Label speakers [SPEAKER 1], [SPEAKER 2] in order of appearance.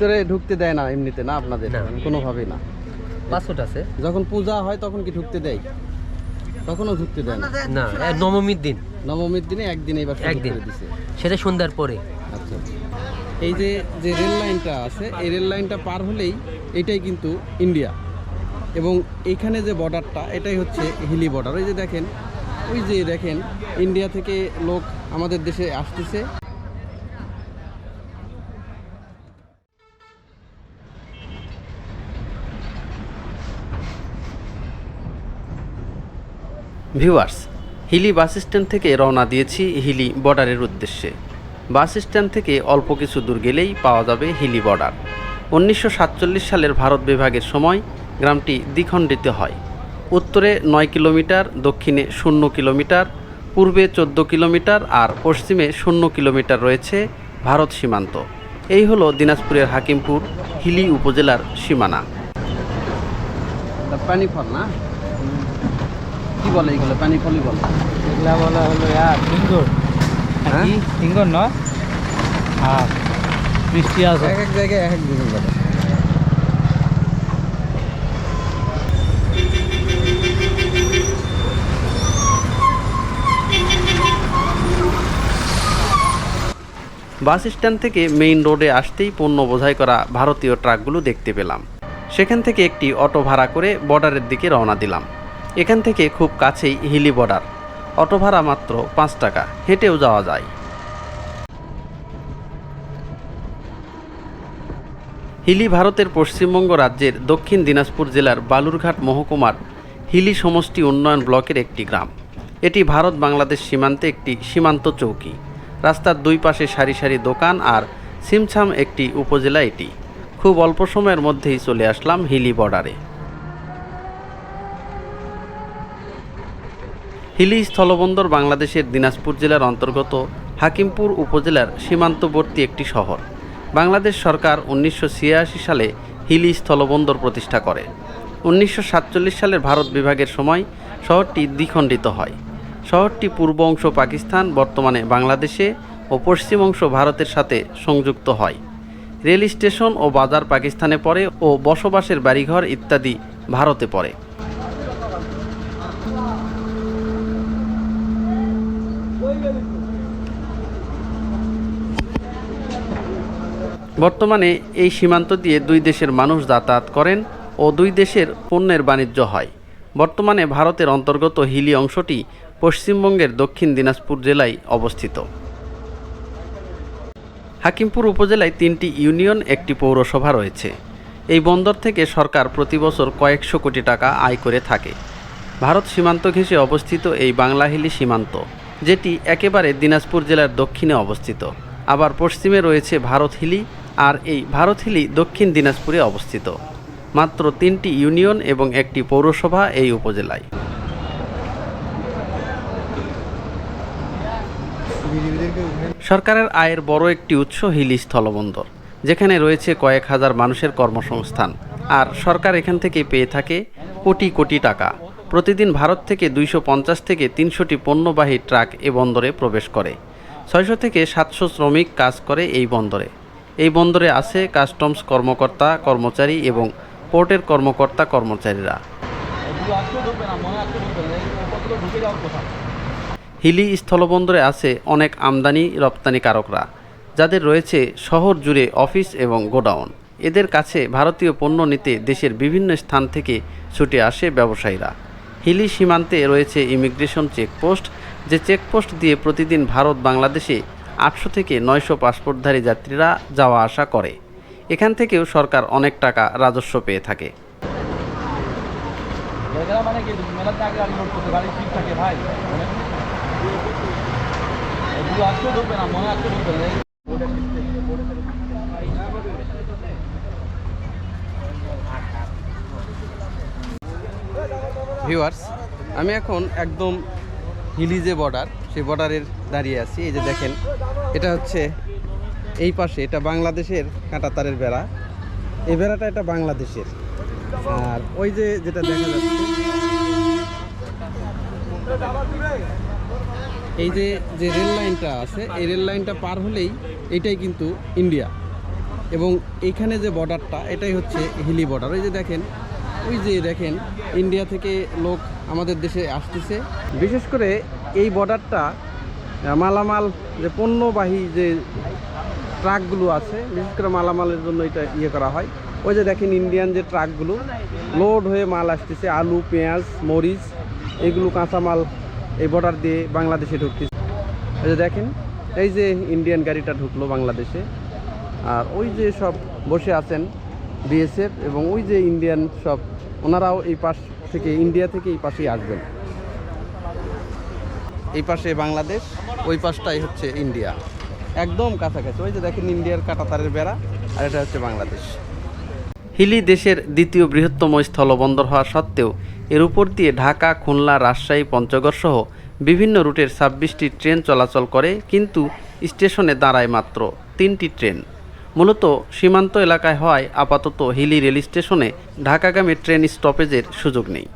[SPEAKER 1] ভিতরে ঢুকতে দেয় না এমনিতে না আপনাদের
[SPEAKER 2] না।
[SPEAKER 1] কোনোভাবেই না।
[SPEAKER 2] পাসপোর্ট আছে।
[SPEAKER 1] যখন পূজা হয় তখন কি ঢুকতে দেয়? তখনও ঢুকতে দেয় না।
[SPEAKER 2] না নবমীর দিন।
[SPEAKER 1] নবমীর দিনে একদিন এবার
[SPEAKER 2] একদিন। সেটা সন্ধ্যার পরে।
[SPEAKER 1] আচ্ছা। এই যে যে রেল লাইনটা আছে এই রেল লাইনটা পার হলেই এটাই কিন্তু ইন্ডিয়া। এবং এইখানে যে বর্ডারটা এটাই হচ্ছে হিলি বর্ডার। ওই যে দেখেন ওই যে দেখেন ইন্ডিয়া থেকে লোক আমাদের দেশে আসতেছে। ভিউয়ার্স, হিলি বাস স্ট্যান্ড থেকে রওনা দিয়েছি হিলি বর্ডারের উদ্দেশ্যে। বাস স্ট্যান্ড থেকে অল্প কিছু দূর গেলেই পাওয়া যাবে হিলি বর্ডার। উনিশশো সাতচল্লিশ সালের ভারত বিভাগের সময় গ্রামটি দ্বিখণ্ডিত হয়। উত্তরে নয় কিলোমিটার, দক্ষিণে শূন্য কিলোমিটার, পূর্বে চোদ্দ কিলোমিটার আর পশ্চিমে শূন্য কিলোমিটার রয়েছে ভারত সীমান্ত। এই হলো দিনাজপুরের হাকিমপুর, হিলি উপজেলার সীমানা। পানি না? কি বলে এইগুলো পানি ফলই বলে।
[SPEAKER 3] এগুলা বলা হলো ইয়ার সিঙ্গুর।
[SPEAKER 1] হ্যাঁ?
[SPEAKER 3] কি? সিঙ্গুর নয় আর বৃষ্টি আছে।
[SPEAKER 1] এক এক জায়গায় এক এক রকম বলে। বাস স্ট্যান্ড থেকে মেইন রোডে আসতেই পণ্য বোঝাই করা ভারতীয় ট্রাকগুলো দেখতে পেলাম। সেখান থেকে একটি অটো ভাড়া করে বর্ডারের দিকে রওনা দিলাম। এখান থেকে খুব কাছেই হিলি বর্ডার। অটো ভাড়া মাত্র পাঁচ টাকা, হেঁটেও যাওয়া যায়। হিলি ভারতের পশ্চিমবঙ্গ রাজ্যের দক্ষিণ দিনাজপুর জেলার বালুরঘাট মহকুমার হিলি সমষ্টি উন্নয়ন ব্লকের একটি গ্রাম। এটি ভারত বাংলাদেশ সীমান্তে একটি সীমান্ত চৌকি। রাস্তার দুই পাশে সারি সারি দোকান আর সিমছাম একটি উপজেলা এটি। খুব অল্প সময়ের মধ্যেই চলে আসলাম হিলি বর্ডারে। হিলি স্থলবন্দর বাংলাদেশের দিনাজপুর জেলার অন্তর্গত হাকিমপুর উপজেলার সীমান্তবর্তী একটি শহর। বাংলাদেশ সরকার উনিশশো ছিয়াশি সালে হিলি স্থলবন্দর প্রতিষ্ঠা করে। উনিশশো সাতচল্লিশ সালের ভারত বিভাগের সময় শহরটি দ্বিখণ্ডিত হয়। শহরটি পূর্ব অংশ পাকিস্তান, বর্তমানে বাংলাদেশে ও পশ্চিম অংশ ভারতের সাথে সংযুক্ত হয়। রেল স্টেশন ও বাজার পাকিস্তানে পড়ে ও বসবাসের বাড়িঘর ইত্যাদি ভারতে পড়ে। বর্তমানে এই সীমান্ত দিয়ে দুই দেশের মানুষ যাতায়াত করেন ও দুই দেশের পণ্যের বাণিজ্য হয়। বর্তমানে ভারতের অন্তর্গত হিলি অংশটি পশ্চিমবঙ্গের দক্ষিণ দিনাজপুর জেলায় অবস্থিত। হাকিমপুর উপজেলায় তিনটি ইউনিয়ন, একটি পৌরসভা রয়েছে। এই বন্দর থেকে সরকার প্রতি বছর কয়েকশো কোটি টাকা আয় করে থাকে। ভারত সীমান্ত ঘেঁষে অবস্থিত এই বাংলাহিলি সীমান্ত। যেটি একেবারে দিনাজপুর জেলার দক্ষিণে অবস্থিত। আবার পশ্চিমে রয়েছে ভারত হিলি আর এই ভারত হিলি দক্ষিণ দিনাজপুরে অবস্থিত। মাত্র তিনটি ইউনিয়ন এবং একটি পৌরসভা এই উপজেলায়। সরকারের আয়ের বড় একটি উৎস হিলি স্থলবন্দর, যেখানে রয়েছে কয়েক হাজার মানুষের কর্মসংস্থান। আর সরকার এখান থেকে পেয়ে থাকে কোটি কোটি টাকা। প্রতিদিন ভারত থেকে দুইশো পঞ্চাশ থেকে তিনশোটি পণ্যবাহী ট্রাক এ বন্দরে প্রবেশ করে। ছয়শো থেকে সাতশো শ্রমিক কাজ করে এই বন্দরে। এই বন্দরে আছে কাস্টমস কর্মকর্তা, কর্মচারী এবং পোর্টের কর্মকর্তা, কর্মচারীরা। হিলি স্থলবন্দরে আছে অনেক আমদানি রপ্তানিকারকরা যাদের রয়েছে শহর জুড়ে অফিস এবং গোডাউন। এদের কাছে ভারতীয় পণ্য নিতে দেশের বিভিন্ন স্থান থেকে ছুটে আসে ব্যবসায়ীরা। হিলি সীমান্তে রয়েছে ইমিগ্রেশন চেকপোস্ট, যে চেকপোস্ট দিয়ে প্রতিদিন ভারত বাংলাদেশে আটশো থেকে নয়শো পাসপোর্টধারী যাত্রীরা যাওয়া আসা করে। এখান থেকেও সরকার অনেক টাকা রাজস্ব পেয়ে থাকে।
[SPEAKER 3] মানে ভাই।
[SPEAKER 1] ভিউয়ার্স আমি এখন একদম হিলি যে বর্ডার সেই বর্ডারের দাঁড়িয়ে আছি। এই যে দেখেন, এটা হচ্ছে এই পাশে, এটা বাংলাদেশের কাঁটাতারের বেড়া। এই বেড়াটা এটা বাংলাদেশের। আর ওই যে যেটা দেখা যাচ্ছে, এই যে যে রেল লাইনটা আছে, এই রেল লাইনটা পার হলেই এটাই কিন্তু ইন্ডিয়া
[SPEAKER 4] এবং এইখানে যে বর্ডারটা এটাই হচ্ছে হিলি বর্ডার ওই যে দেখেন ওই যে দেখেন ইন্ডিয়া থেকে লোক আমাদের দেশে আসতেছে। বিশেষ করে এই বর্ডারটা মালামাল যে পণ্যবাহী যে ট্রাকগুলো আছে, বিশেষ করে মালামালের জন্য এটা ইয়ে করা হয়। ওই যে দেখেন ইন্ডিয়ান যে ট্রাকগুলো লোড হয়ে মাল আসতেছে, আলু, পেঁয়াজ, মরিচ, এগুলো কাঁচামাল এই বর্ডার দিয়ে বাংলাদেশে ঢুকতেছে। ওই যে দেখেন, এই যে ইন্ডিয়ান গাড়িটা ঢুকলো বাংলাদেশে। আর ওই যে সব বসে আছেন বিএসএফ এবং ওই যে ইন্ডিয়ান সব ওনারাও এই পাশ থেকে ইন্ডিয়া থেকে এই পাশেই আসবেন। এই পাশে বাংলাদেশ, ওই পাশটাই হচ্ছে ইন্ডিয়া একদম কাছাকাছি। ওই যে দেখেন ইন্ডিয়ার কাটাতারের বেড়া, আর এটা হচ্ছে বাংলাদেশ। হিলি দেশের দ্বিতীয় বৃহত্তম স্থলবন্দর হওয়া সত্ত্বেও, এর উপর দিয়ে ঢাকা, খুলনা, রাজশাহী, পঞ্চগড় সহ বিভিন্ন রুটের ছাব্বিশটি ট্রেন চলাচল করে, কিন্তু স্টেশনে দাঁড়ায় মাত্র তিনটি ট্রেন। মূলত সীমান্ত এলাকায় হওয়ায় আপাতত হিলি রেল স্টেশনে ঢাকাগামী ট্রেন স্টপেজের সুযোগ নেই।